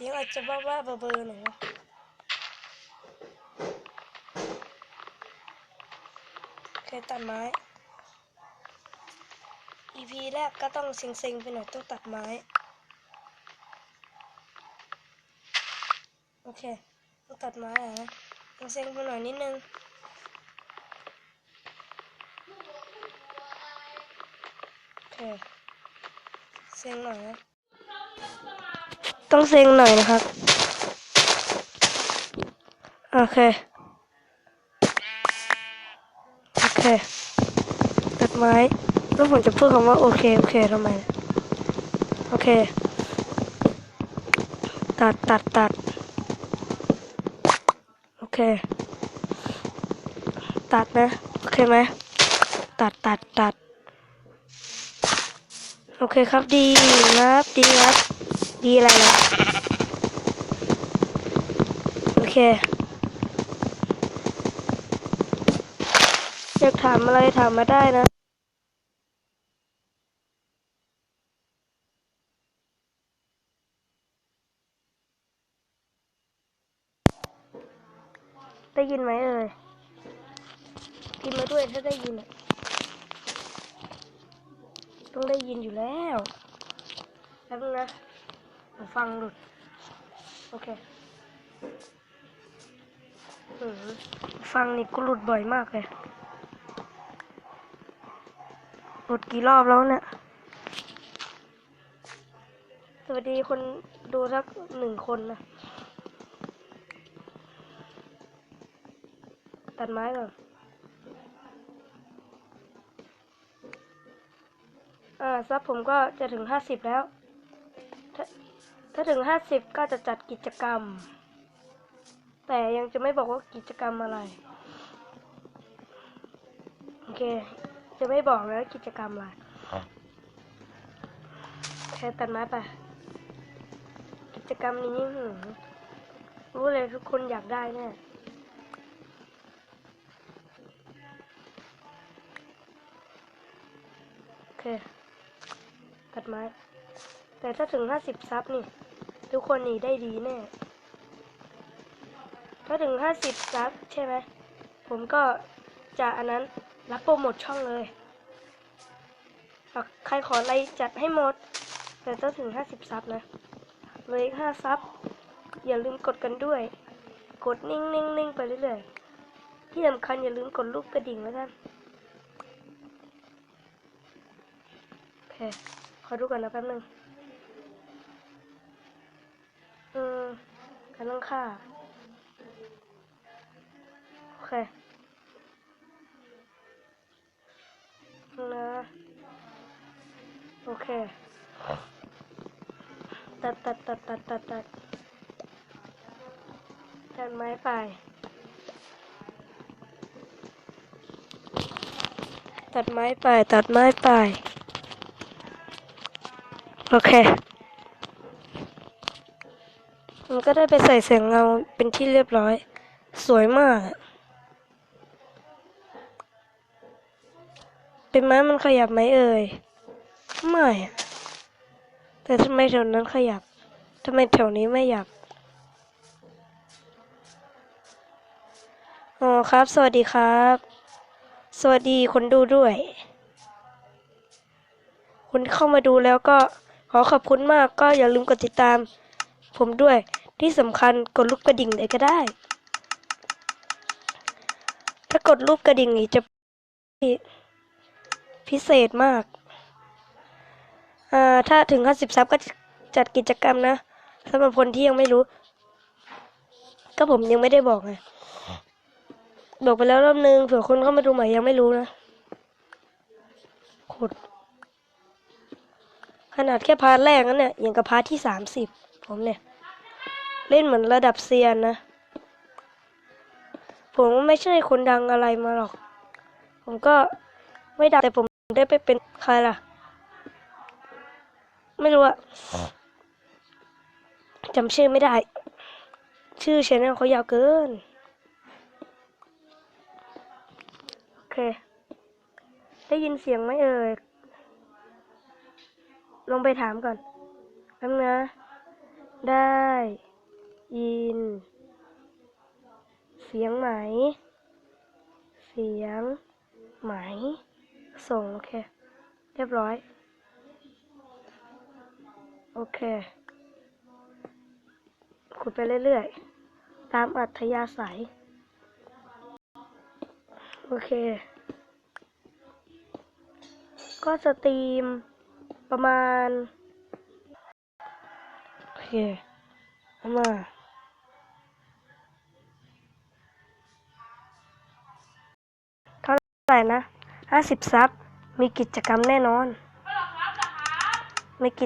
สียงอาจจะบ้าบ้าๆเบอร์ๆหน่อยนะโอเคตัดไม้ EP แรกก็ต้องเซ็งๆไปหน่อยต้องตัดไม้ โอเค ต้องตัดไม้อะนะเซ็งๆไปหน่อยนิดนึงโอเคเซ็งหน่อยนะ ต้องเซ็งหน่อยนะครับ โอเค โอเค ตัดไม้ แล้วผมจะพูดคำว่า โอเค โอเคทำไม โอเค ตัดตัดตัด โอเค ตัดนะ โอเคไหม ตัดตัดตัด โอเคครับดีครับ ดีครับ ดีอะไรนะโอเคอยากถามอะไรถามมาได้นะได้ยินไหมเอ่ยพิมพ์มาด้วยถ้าได้ยินต้องได้ยินอยู่แล้วแป๊บนึงนะ ฟังหลุดโอเคฟังนี่กูหลุดบ่อยมากเลยหลุดกี่รอบแล้วเนี่ย สวัสดีคนดูสักหนึ่งคนนะ ตัดไม้ก่อนอ่าซับผมก็จะถึงห้าสิบแล้ว ถ้าถ้าถึงห้าสิบก็จะจัดกิจกรรม แต่ยังจะไม่บอกว่ากิจกรรมอะไร โอเค จะไม่บอกแล้วากิจกรรมอะไรแค่ตัดไม้ไปกิจกรรมนี้หืมรู้เลยทุกคนอยากได้แน่โอเค ตัดไม้ แต่ถ้าถึงห้าสิบซับนี่ ทุกคนนี่ได้ดีแน่ ถ้าถึงห้าสิบซับใช่ไหม ผมก็จะอันนั้นรับโปรโมทช่องเลยหาใครขออะไรจัดให้หมด แต่ต้องถึงห้าสิบซับนะ เลยอีกห้าซับ อย่าลืมกดกันด้วย กดนิ่งนิ่งนิ่งไปเรื่อยๆ ที่สำคัญอย่าลืมกดรูปกระดิ่งแล้วกันโอเค ขอดูก่อนนะแป๊บนึงอืมการตั้ง ค่าโอเคนะโอเค ตัดตัดตัดตัดตัดตัดตัดไม้ไปตัดไม้ไปตัดไม้ไป โอเค ก็ได้ไปใส่แสงเงาเป็นที่เรียบร้อย สวยมาก เป็นไม้มันขยับไหมเอ่ย ไม่ แต่ทำไมแถวนั้นขยับทำไมแถวนี้ไม่ขยับอ๋อครับ สวัสดีครับ สวัสดีคนดูด้วยคุณเข้ามาดูแล้วก็ขอขอบคุณมากก็อย่าลืมกดติดตามผมด้วย ที่สำคัญกดรูปกระดิ่งเลยก็ได้ ถ้ากดรูปกระดิ่งนี่จะพิเศษมาก อ่า ถ้าถึง 50 ซับก็จัดกิจกรรมนะสำหรับคนที่ยังไม่รู้ ก็ผมยังไม่ได้บอกไงบอกไปแล้วรอบนึงเผื่อคนเข้ามาดูใหม่ยังไม่รู้นะขุดขนาดแค่พาร์ทแรกนั้นเนี่ยอย่างกับพาร์ทที่สามสิบผมเนี่ย เล่นเหมือนระดับเซียนนะ ผมไม่ใช่คนดังอะไรมาหรอก ผมก็ไม่ดังแต่ผมได้ไปเป็นใครล่ะ ไม่รู้อะจำชื่อไม่ได้ ชื่อชแนลเขายาวเกิน โอเค ได้ยินเสียงไหมเอ่ยลองไปถามก่อนแป๊บนะ ได้ ยิน เสียงไหม เสียงไหม ส่งโอเค เรียบร้อย โอเคขุดไปเรื่อยๆ ตามอัธยาศัย โอเค ก็สตรีมประมาณ โอเค เอามา ไหร่นะห้าสิบซับ มีกิจกรรมแน่นอน มีกิ